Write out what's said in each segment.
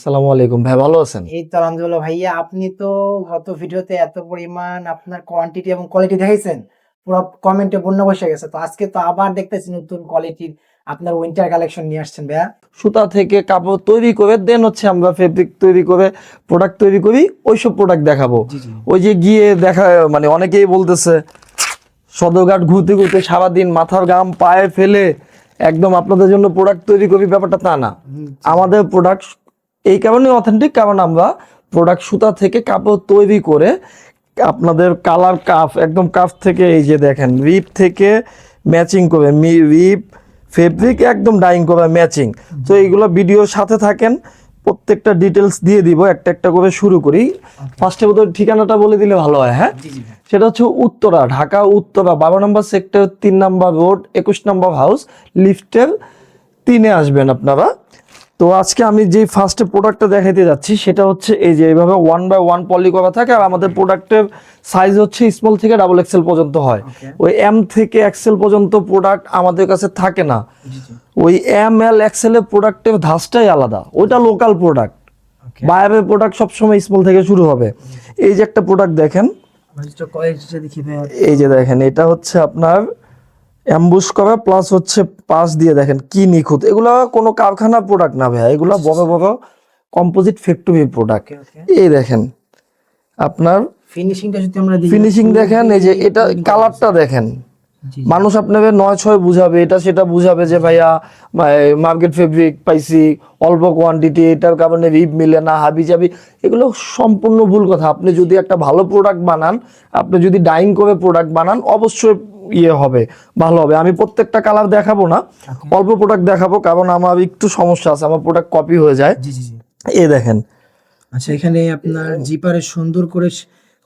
আসসালামু আলাইকুম। ভাই ভালো আছেন? এই তো আলহামদুলিল্লাহ ভাইয়া আপনি তো গত ভিডিওতে এত পরিমাণ আপনার কোয়ান্টিটি এবং কোয়ালিটি দেখাইছেন পুরো কমেন্টে বন্যা বসে গেছে। তো আজকে তো আবার দেখতেছি নতুন কোয়ালিটির আপনার উইন্টার কালেকশন নিয়ে আসছেন ভাইয়া। সুতা থেকে কাপড় তৈরি করে দেন হচ্ছে আমরা ফেব্রিক তৈরি করে প্রোডাক্ট তৈরি করি ওইসব প্রোডাক্ট দেখাবো। ওই যে গিয়ে দেখা মানে অনেকেই বলতেছে সদরঘাট ঘুরতে ঘুরতে সারাদিন মাথার গাম পায়ে ফেলে একদম আপনাদের জন্য প্রোডাক্ট তৈরি করি ব্যাপারটা তা না। আমাদের প্রোডাক্ট এই কারণে অথেন্টিক কারণ আমরা প্রোডাক্ট সুতা থেকে কাপড় তৈরি করে আপনাদের কালার কাফ একদম কাফ থেকে এই যে দেখেন রিপ থেকে ম্যাচিং করে রিপ ফেব্রিক একদম ডাইং করে ম্যাচিং তো এইগুলো ভিডিওর সাথে থাকেন প্রত্যেকটা ডিটেলস দিয়ে দিব একটা একটা করে শুরু করি। ফার্স্টে বোধহয় ঠিকানাটা বলে দিলে ভালো হয় হ্যাঁ। সেটা হচ্ছে উত্তরা ঢাকা উত্তরা বারো নম্বর সেক্টর তিন নম্বর রোড একুশ নম্বর হাউস লিফটের তিনে আসবেন আপনারা। তো আজকে আমি যে ফার্স্টে প্রোডাক্টটা দেখাইতে যাচ্ছি সেটা হচ্ছে এই যে এইভাবে ওয়ান বাই ওয়ান পলি করা থাকে আর আমাদের প্রোডাক্টের সাইজ হচ্ছে স্মল থেকে ডাবল এক্সেল পর্যন্ত হয়। ওই এম থেকে এক্সেল পর্যন্ত প্রোডাক্ট আমাদের কাছে থাকে না। ওই এম এল এক্সেলের প্রোডাক্টের ধাঁচটাই আলাদা। ওইটা লোকাল প্রোডাক্ট বাইরের প্রোডাক্ট সবসময় স্মল থেকে শুরু হবে। এই যে একটা প্রোডাক্ট দেখেন। দেখি এই যে দেখেন এটা হচ্ছে আপনার অ্যাম্বুশ করা প্লাস হচ্ছে পাশ দিয়ে দেখেন কি নিখুঁত। এগুলো কোনো কারখানার প্রোডাক্ট না ভাইয়া এগুলো বড় বড় কম্পোজিট ফ্যাক্টরি প্রোডাক্ট এই দেখেন আপনার ফিনিশিংটা যদি আমরা দেখি ফিনিশিং দেখেন এই যে এটা কালারটা দেখেন। মানুষ আপনাকে নয় ছয় বুঝাবে এটা সেটা বুঝাবে যে ভাইয়া মার্কেট ফেব্রিক পাইছি অল্প কোয়ান্টিটি এটার কারণে রিপ মিলে না হাবি যাবি এগুলো সম্পূর্ণ ভুল কথা। আপনি যদি একটা ভালো প্রোডাক্ট বানান আপনি যদি ডাইং করে প্রোডাক্ট বানান অবশ্যই ইয়ে হবে ভালো হবে। আমি প্রত্যেকটা কালার দেখাবো না অল্প প্রোডাক্ট দেখাবো কারণ আমার একটু সমস্যা আছে আমার প্রোডাক্ট কপি হয়ে যায়। এ দেখেন। আচ্ছা এখানে আপনার জিপারে সুন্দর করে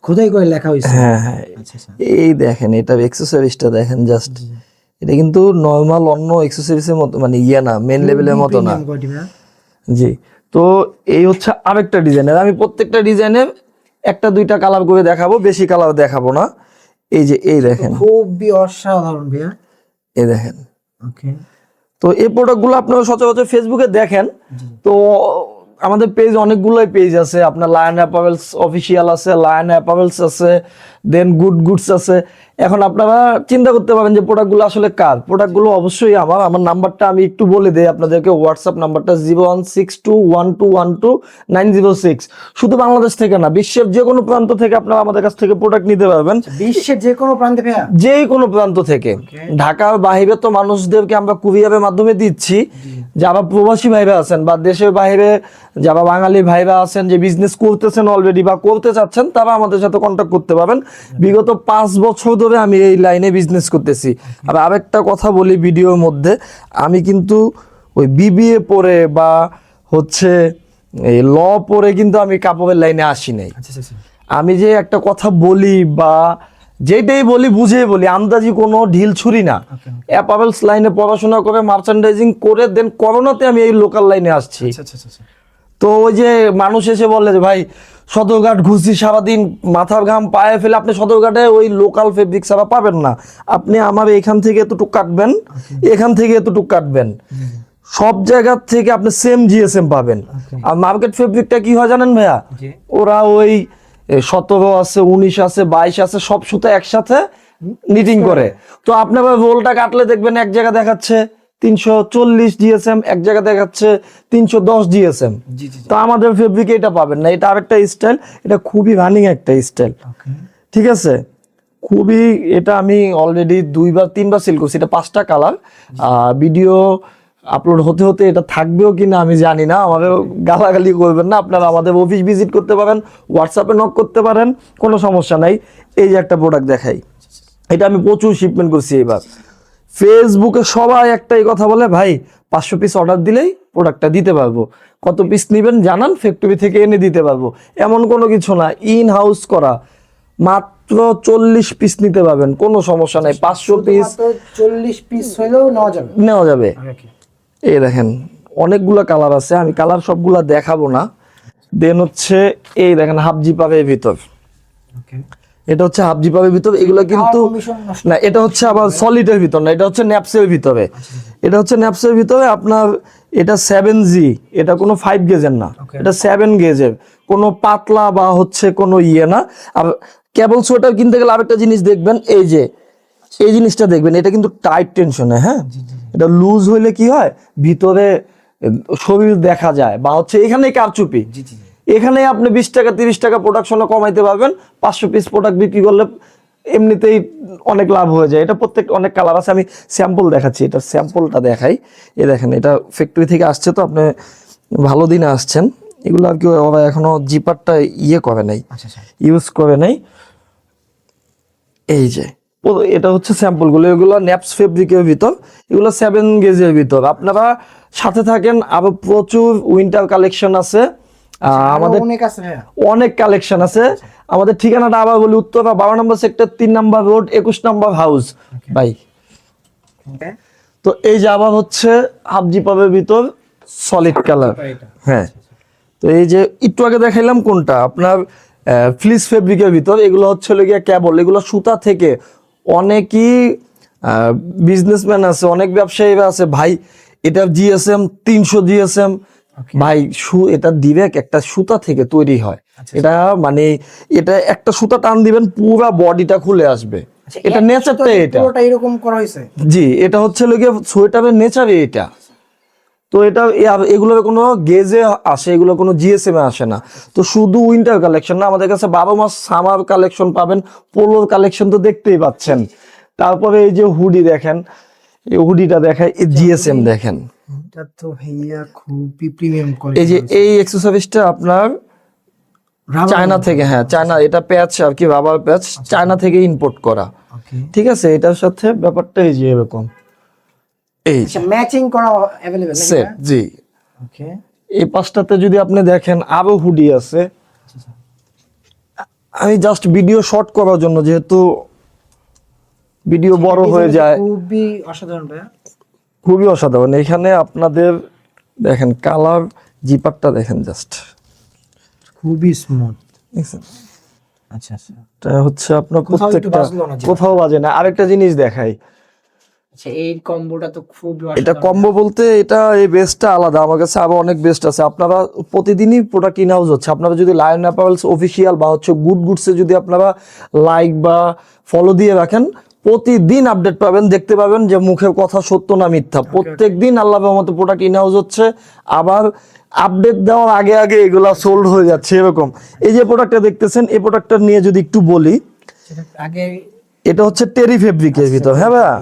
খোদাই করে লেখা হয়েছে। হ্যাঁ হ্যাঁ। আচ্ছা আচ্ছা। এই দেখেন এটা এক্সেসরিজটা দেখেন জাস্ট এটা কিন্তু নর্মাল অন্য এক্সেসরিজের মতো মানে ইয়ে না মেন লেভেলের মতো না। জি তো এই হচ্ছে আরেকটা ডিজাইনের আমি প্রত্যেকটা ডিজাইনের একটা দুইটা কালার করে দেখাবো বেশি কালার দেখাবো না। এই যে এই দেখেন। খুবই অসাধারণ ভাইয়া। এই দেখেন। ওকে। তো এই প্রোডাক্টগুলো আপনারা সচরাচর ফেসবুকে দেখেন। তো আমাদের পেজ অনেকগুলোই পেজ আছে। আপনার লায়ন অ্যাপারেলস অফিসিয়াল আছে লায়ন অ্যাপারেলস আছে দেন গুড গুডস আছে। এখন আপনারা চিন্তা করতে পারেন যে প্রোডাক্টগুলো আসলে কার? প্রোডাক্টগুলো অবশ্যই আমার। আমার নাম্বারটা আমি একটু বলে দিই আপনাদেরকে। হোয়াটসঅ্যাপ নাম্বারটা zero one six two one two one two nine zero six. শুধু বাংলাদেশ থেকে না বিশ্বের যে কোনো প্রান্ত থেকে আপনারা আমাদের কাছ থেকে প্রোডাক্ট নিতে পারবেন। বিশ্বের যে কোনো প্রান্তে ভাইয়া? যে কোনো প্রান্ত থেকে. ঢাকার বাইরে তো মানুষদেরকে আমরা কুরিয়ারের মাধ্যমে দিচ্ছি। যারা প্রবাসী ভাইরা আছেন বা দেশের বাইরে যারা বাঙালি ভাইরা আছেন যে বিজনেস করতেছেন অলরেডি বা করতে চাচ্ছেন তারা আমাদের সাথে কন্ট্যাক্ট করতে পারবেন। বিগত পাঁচ বছর ধরে আমি এই লাইনে বিজনেস করতেছি। আর আরেকটা কথা বলি ভিডিওর মধ্যে আমি কিন্তু ওই বিবিএ পড়ে বা হচ্ছে এই ল পড়ে কিন্তু আমি কাপড়ের লাইনে আসি নাই। আচ্ছা আচ্ছা আমি যে একটা কথা বলি বা যেটাই বলি বুঝে বলি আন্দাজি কোনো ঢিল ছুরি না। ওকে অ্যাপারেলস লাইনে পড়াশোনা করে মার্চেন্ডাইজিং করে দেন করোনাতে আমি এই লোকাল লাইনে আসছি। আচ্ছা আচ্ছা আচ্ছা। তো ওই যে মানুষ এসে বলে যে ভাই সদরঘাট ঘুষি সারাদিন মাথার ঘাম পায়ে ফেলে আপনি সদরঘাটে ওই লোকাল ফেব্রিক ছাড়া পাবেন না। আপনি আমার এখান থেকে এতটুকু কাটবেন এখান থেকে এতটুক কাটবেন। সব জায়গার থেকে আপনি সেম জিএসএম পাবেন। আর মার্কেট ফেব্রিকটা কি হয় জানেন ভাইয়া? ওরা ওই সতেরো আছে উনিশ আছে বাইশ আছে সব সুতো একসাথে নিটিং করে। তো আপনার রোলটা কাটলে দেখবেন এক জায়গা দেখাচ্ছে। তিনশো চল্লিশ জিএসএম এক জায়গা দেখাচ্ছে তিনশো দশ তো আমাদের ফেব্রিকে এটা পাবেন না এটা আরেকটা স্টাইল এটা খুবই রানিং একটা স্টাইল ঠিক আছে? খুবই এটা আমি অলরেডি দুইবার তিনবার সেল করছি এটা পাঁচটা কালার ভিডিও আপলোড হতে হতে এটা থাকবেও কিনা আমি জানি না আমাদের গালাগালি করবেন না আপনারা আমাদের অফিস ভিজিট করতে পারেন হোয়াটসঅ্যাপে নক করতে পারেন কোনো সমস্যা নাই। এই যে একটা প্রোডাক্ট দেখাই এটা আমি প্রচুর শিপমেন্ট করছি এবার ফেসবুকে সবাই একটাই কথা বলে ভাই পাঁচশো পিস অর্ডার দিলেই প্রোডাক্টটা দিতে পারব। কত পিস নেবেন জানান ফ্যাক্টরি থেকে এনে দিতে পারব। এমন কোনো কিছু না ইন হাউস করা। মাত্র চল্লিশ পিস নিতে পারবেন কোনো সমস্যা নাই। পাঁচশো পিস চল্লিশ পিস হইলেও নেওয়া যাবে। নেওয়া যাবে। এই দেখেন অনেকগুলো কালার আছে আমি কালার সবগুলা দেখাবো না। দেন হচ্ছে এই দেখেন হাফ জিপাবের ভিতর। ওকে এটা হচ্ছে হাফ জিপাবের ভিতর এগুলো কিন্তু না এটা হচ্ছে আবার সলিডের ভিতর না এটা হচ্ছে ন্যাপসের ভিতরে। এটা হচ্ছে ন্যাপসের ভিতরে আপনার এটা সেভেন জি এটা কোনো ফাইভ গেজের না। এটা সেভেন গেজের কোনো পাতলা বা হচ্ছে কোনো ইয়ে না। আর কেবল সোয়েটার কিনতে গেলে আরেকটা জিনিস দেখবেন এই যে এই জিনিসটা দেখবেন এটা কিন্তু টাইট টেনশনে হ্যাঁ? এটা লুজ হইলে কি হয়? ভিতরে শরীর দেখা যায় বা হচ্ছে এখানে কারচুপি। এখানে আপনি বিশ টাকা তিরিশ টাকা প্রোডাকশনে কমাইতে পারবেন। পাঁচশো পিস প্রোডাক্ট বিক্রি করলে এমনিতেই অনেক লাভ হয়ে যায়। এটা প্রত্যেক অনেক কালার আছে। আমি স্যাম্পল দেখাচ্ছি। এটা স্যাম্পলটা দেখাই। এ দেখেন এটা ফ্যাক্টরি থেকে আসছে তো আপনি ভালো দিনে আসছেন। এগুলো আর কি ওরা এখনও জিপারটা ইয়ে করে নাই। আচ্ছা আচ্ছা। ইউজ করে নাই। এই যে এটা হচ্ছে স্যাম্পলগুলো এগুলো ন্যাপস ফেব্রিকের ভিতর এগুলো সেভেন গেজের ভিতর। আপনারা সাথে থাকেন আরও প্রচুর উইন্টার কালেকশন আছে। আমাদের অনেক কালেকশন আছে। আমাদের ঠিকানাটা আবার বলি উত্তরা বারো নম্বর সেক্টর তিন নম্বর রোড একুশ নম্বর হাউস ভাই। তো এই যে আবার হচ্ছে হাফ জিপাবের ভিতর সলিড কালার হ্যাঁ। তো এই যে একটু আগে দেখাইলাম কোনটা? আপনার ফ্লিস ফেব্রিকের ভিতর। এগুলো হচ্ছে গিয়ে কেবল এগুলো সুতা থেকে অনেকই বিজনেসম্যান আছে অনেক ব্যবসায়ীরা আছে। ভাই এটা জিএসএম তিনশো জিএসএম ভাই সু এটা ডিরেক্ট একটা সুতা থেকে তৈরি হয়। এটা মানে এটা একটা সুতা টান দিবেন পুরো বডিটা খুলে আসবে। আচ্ছা, এটা নেচারটা এটা। পুরোটা এরকম করা হয়েছে? জি এটা হচ্ছে লোকে সোয়েটারের নেচারে এটা। তো এটা এ- আর এগুলোর কোনো গেজে আসে এগুলো কোনো জিএসএম এ আসে না। তো শুধু উইন্টার কালেকশন না আমাদের কাছে বারো মাস সামার কালেকশন পাবেন পোলোর কালেকশন তো দেখতেই পাচ্ছেন। তারপরে এই যে হুডি দেখেন এই হুডিটা দেখায় জিএসএম দেখেন। এটা তো ভাইয়া খুবই প্রিমিয়াম এই কোয়ালিটি যে এই এক্সেসরিজটা আপনার চায়না থেকে হ্যাঁ চায়না এটা প্যাচ আর কি রাবার প্যাচ চায়না থেকে ইম্পোর্ট করা ওকে ঠিক আছে এটার সাথে ব্যাপারটা এই যে এরকম এই আচ্ছা ম্যাচিং করা अवेलेबल সেট জি ওকে এই পাঁচটাতে যদি আপনি দেখেন আরো হুডি আছে আমি জাস্ট ভিডিও শর্ট করার জন্য যেহেতু ভিডিও বড় হয়ে যায় খুবই অসাধারণ ভাইয়া খুবই অসাধারণ। এখানে আপনাদের দেখেন কালার জিপারটা দেখেন জাস্ট খুবই স্মুথ আচ্ছা আচ্ছা। এটা হচ্ছে আপনার প্রত্যেকটা। কোথাও বাজে না। আরেকটা জিনিস দেখাই। আচ্ছা এই কম্বোটা তো খুবই এটা কম্বো বলতে এটা এই বেস্টটা আলাদা। আমার কাছে আরও অনেক বেস্ট আছে। আপনারা প্রতিদিনই প্রোডাক্ট ইন হাউস হচ্ছে। আপনারা যদি লায়ন অ্যাপারেলস অফিসিয়াল বা হচ্ছে গুড গুডসে যদি আপনারা লাইক বা ফলো দিয়ে রাখেন প্রতিদিন আপডেট পাবেন দেখতে পাবেন যে মুখের কথা সত্য না মিথ্যা। প্রত্যেক দিন আল্লাহ মতো প্রোডাক্ট ইন হাউস হচ্ছে আবার আপডেট দেওয়ার আগে আগে এগুলা সোল্ড হয়ে যাচ্ছে এরকম। এই যে প্রোডাক্টটা দেখতেছেন এই প্রোডাক্টটা নিয়ে যদি একটু বলি আগে এটা হচ্ছে টেরি ফেব্রিকের ভিতর হ্যাঁ ভাইয়া?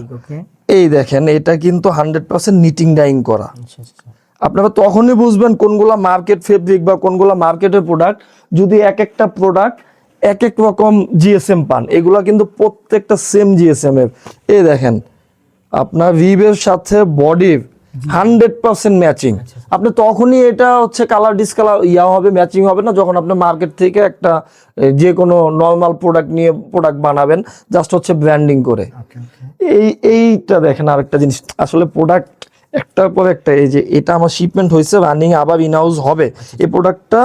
এই দেখেন এটা কিন্তু হান্ড্রেড পার্সেন্ট নিটিং ডাইং করা। আচ্ছা আচ্ছা। আপনারা তখনই বুঝবেন কোনগুলা মার্কেট ফেব্রিক বা কোনগুলা মার্কেটের প্রোডাক্ট যদি এক একটা প্রোডাক্ট এক এক রকম জিএসএম পান। এগুলা কিন্তু প্রত্যেকটা সেম জিএসএম এর। এ দেখেন আপনার রিবের সাথে বডির হান্ড্রেড পার্সেন্ট ম্যাচিং আপনি তখনই এটা হচ্ছে কালার ডিসকালার ইয়া হবে ম্যাচিং হবে না যখন আপনি মার্কেট থেকে একটা যে কোনো নর্মাল প্রোডাক্ট নিয়ে প্রোডাক্ট বানাবেন জাস্ট হচ্ছে ব্র্যান্ডিং করে। এই এইটা দেখেন আরেকটা জিনিস। আসলে প্রোডাক্ট একটার পর একটা এই যে এটা আমার শিপমেন্ট হয়েছে রানিং আবার ইনহাউস হবে। এই প্রোডাক্টটা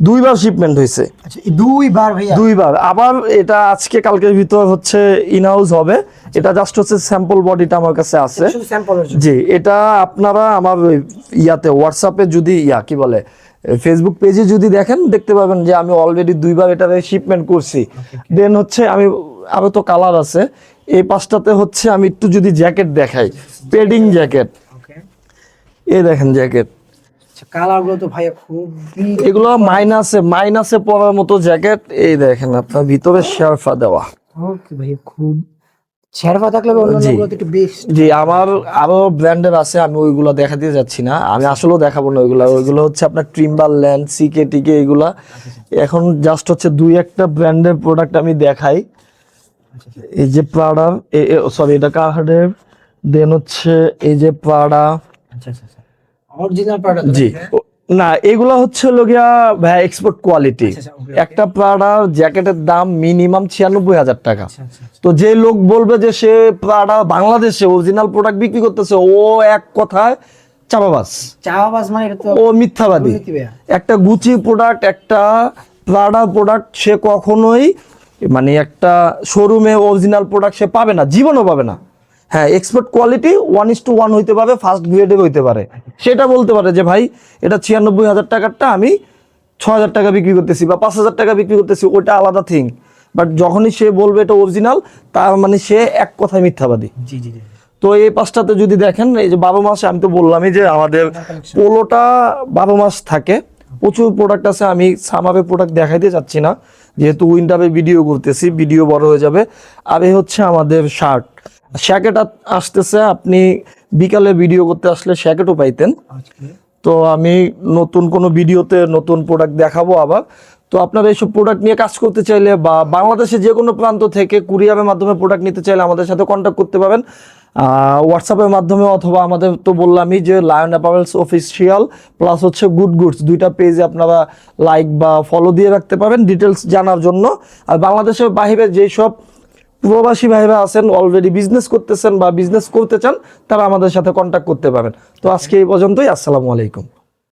দুইবার শিপমেন্ট হয়েছে আচ্ছা দুইবার দুইবার। আবার এটা আজকে কালকের ভিতর হচ্ছে ইন হাউস হবে। এটা জাস্ট হচ্ছে স্যাম্পল বডিটা আমার কাছে আছে। জি এটা আপনারা আমার ইয়াতে হোয়াটসঅ্যাপে যদি ইয়া কি বলে ফেসবুক পেজে যদি দেখেন দেখতে পাবেন যে আমি অলরেডি দুইবার এটা শিপমেন্ট করছি। দেন হচ্ছে আমি আরও তো কালার আছে। এই পাঁচটাতে হচ্ছে আমি একটু যদি জ্যাকেট দেখাই। পেডিং জ্যাকেট এই দেখেন জ্যাকেট আচ্ছা কালার তো ভাইয়া খুবই এগুলো মাইনাসে মাইনাসে পরার মতো জ্যাকেট এই দেখেন আপনার ভিতরে শেরফা দেওয়া। ওকে ভাইয়া খুব শেরফা থাকলে জি। একটু বেশ জি আমার আরও ব্র্যান্ডের আছে আমি ওইগুলো দেখাতে যাচ্ছি না। আমি আসলেও দেখাবো না ওইগুলো। ওইগুলো হচ্ছে আপনার ট্রিম্বার ল্যান্ড সিকে টিকে এগুলা। এখন জাস্ট হচ্ছে দুই একটা ব্র্যান্ডের প্রোডাক্ট আমি দেখাই। এই যে প্রাডা সরি এটা কাহার্ডের দেন হচ্ছে এই যে প্রাডা আচ্ছা আচ্ছা আচ্ছা। অরিজিনাল প্রোডাক্ট জি। না এগুলা হচ্ছে লগিয়া ভাই এক্সপোর্ট কোয়ালিটি আচ্ছা. একটা প্রাডা জ্যাকেটের দাম মিনিমাম ছিয়ানব্বই হাজার টাকা। আচ্ছা আচ্ছা তো যে লোক বলবে যে সে প্রাডা বাংলাদেশে অরিজিনাল প্রোডাক্ট বিক্রি করতেছে ও এক কথায় চাপাবাস চাওয়াবাজ মানে ও মিথ্যাবাদী। একটা গুচি প্রোডাক্ট একটা প্রাডা প্রোডাক্ট সে কখনোই মানে একটা শোরুমে অরিজিনাল প্রোডাক্ট সে পাবে না জীবনও পাবে না। হ্যাঁ export quality one is to one হইতে পারে ফার্স্ট গ্রেডের হইতে পারে। সেটা বলতে পারে যে ভাই এটা ছিয়ানব্বই হাজার টাকারটা আমি ছ হাজার টাকা বিক্রি করতেছি বা পাঁচ হাজার টাকা বিক্রি করতেছি ওটা আলাদা থিং বাট যখনই সে বলবে এটা অরিজিনাল তার মানে সে এক কথায় মিথ্যাবাদী। জি জি তো এই পাঁচটাতে যদি দেখেন এই যে বারো মাসে আমি তো বললামই যে আমাদের পোলোটা বারো মাস থাকে। প্রচুর প্রোডাক্ট আছে আমি সামারে প্রোডাক্ট দেখাইতে চাচ্ছি না। যেহেতু উইন্টারে ভিডিও করতেছি ভিডিও বড় হয়ে যাবে। আর এই হচ্ছে আমাদের শার্ট শ্যাকেট আসতেছে আপনি বিকালে ভিডিও করতে আসলে শ্যাকেটও পাইতেন। তো আমি নতুন কোনো ভিডিওতে নতুন প্রোডাক্ট দেখাবো আবার। তো আপনারা এইসব প্রোডাক্ট নিয়ে কাজ করতে চাইলে বা বাংলাদেশে যে কোনো প্রান্ত থেকে কুরিয়ারের মাধ্যমে প্রোডাক্ট নিতে চাইলে আমাদের সাথে কন্ট্যাক্ট করতে পারেন হোয়াটসঅ্যাপের মাধ্যমে অথবা আমাদের তো বললামই যে লায়ন অ্যাপারেলস অফিসিয়াল প্লাস হচ্ছে গুড গুডস দুইটা পেজে আপনারা লাইক বা ফলো দিয়ে রাখতে পারেন ডিটেলস জানার জন্য। আর বাংলাদেশের বাইরে যেসব প্রবাসী ভাইরা আছেন অলরেডি বিজনেস করতেছেন বা বিজনেস করতে চান, তারা আমাদের সাথে কন্ট্যাক্ট করতে পারেন। তো আজকে এই পর্যন্তই, আসসালামু আলাইকুম।